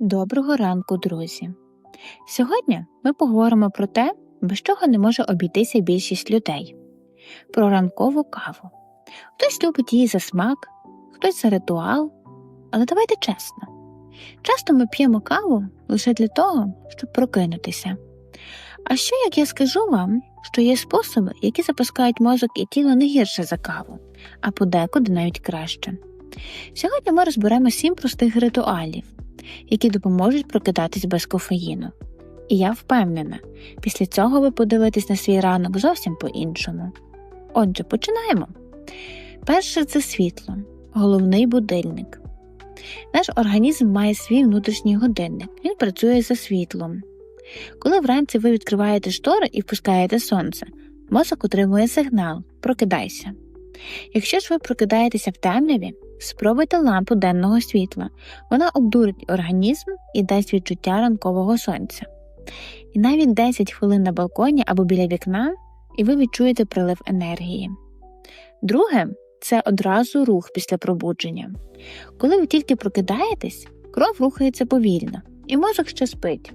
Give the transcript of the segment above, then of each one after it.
Доброго ранку, друзі! Сьогодні ми поговоримо про те, без чого не може обійтися більшість людей про ранкову каву. Хтось любить її за смак, хтось за ритуал, але давайте чесно. Часто ми п'ємо каву лише для того, щоб прокинутися. А що як я скажу вам, що є способи, які запускають мозок і тіло не гірше за каву, а подекуди навіть краще. Сьогодні ми розберемо сім простих ритуалів, які допоможуть прокидатись без кофеїну. І я впевнена, після цього ви подивитесь на свій ранок зовсім по-іншому. Отже, починаємо. Перше це світло, головний будильник. Наш організм має свій внутрішній годинник, він працює за світлом. Коли вранці ви відкриваєте штори і впускаєте сонце, мозок отримує сигнал прокидайся. Якщо ж ви прокидаєтеся в темряві, спробуйте лампу денного світла. Вона обдурить організм і дасть відчуття ранкового сонця. І навіть 10 хвилин на балконі або біля вікна, і ви відчуєте прилив енергії. Друге це одразу рух після пробудження. Коли ви тільки прокидаєтесь, кров рухається повільно, і мозок ще спить.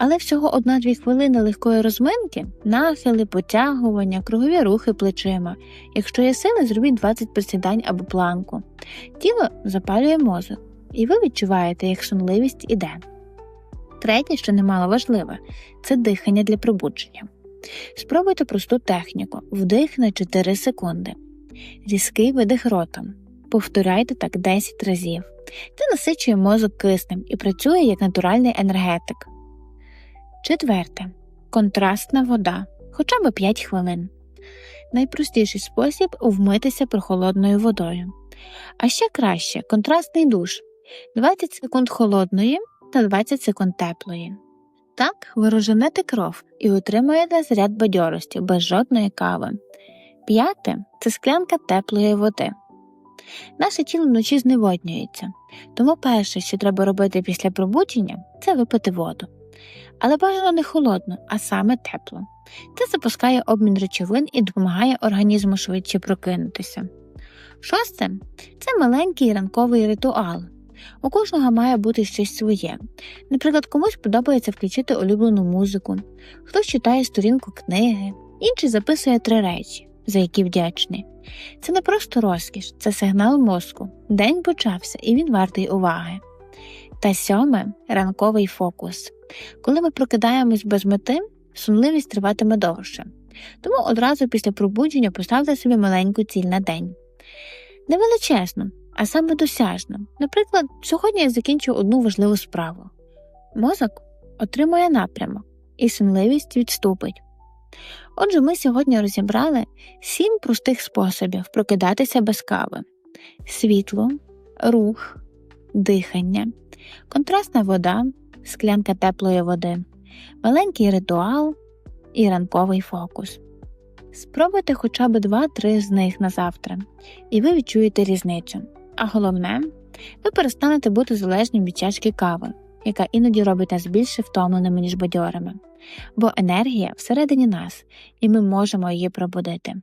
Але всього 1-2 хвилини легкої розминки, нахили, потягування, кругові рухи плечима. Якщо є сили, зробіть 20 присідань або планку. Тіло запалює мозок, і ви відчуваєте, як сонливість іде. Третє, що немало важливе, це дихання для пробудження. Спробуйте просту техніку вдих на 4 секунди, різкий видих ротом. Повторяйте так 10 разів. Це насичує мозок киснем і працює як натуральний енергетик. Четверте контрастна вода хоча б 5 хвилин. Найпростіший спосіб вмитися прохолодною водою. А ще краще контрастний душ 20 секунд холодної та 20 секунд теплої. Так ви розженете кров і отримаєте заряд бадьорості без жодної кави. П'яте це склянка теплої води. Наше тіло вночі зневоднюється, тому перше, що треба робити після пробудження, це випити воду. Але бажано не холодно, а саме тепло. Це запускає обмін речовин і допомагає організму швидше прокинутися. Шосте це маленький ранковий ритуал. У кожного має бути щось своє. Наприклад, комусь подобається включити улюблену музику, хтось читає сторінку книги, інший записує три речі, за які вдячний. Це не просто розкіш, це сигнал мозку. День почався і він вартий уваги. Та сьоме ранковий фокус. Коли ми прокидаємось без мети, сумливість триватиме довше. Тому одразу після пробудження поставте собі маленьку ціль на день. Не величезно, а саме досяжно. Наприклад, сьогодні я закінчу одну важливу справу. Мозок отримує напрямок, і сумливість відступить. Отже, ми сьогодні розібрали сім простих способів прокидатися без кави: світло, рух, дихання, контрастна вода, склянка теплої води, маленький ритуал і ранковий фокус. Спробуйте хоча б 2-3 з них на завтра, і ви відчуєте різницю. А головне, ви перестанете бути залежним від чашки кави, яка іноді робить нас більше втомленими, ніж бадьорими. Бо енергія всередині нас, і ми можемо її пробудити.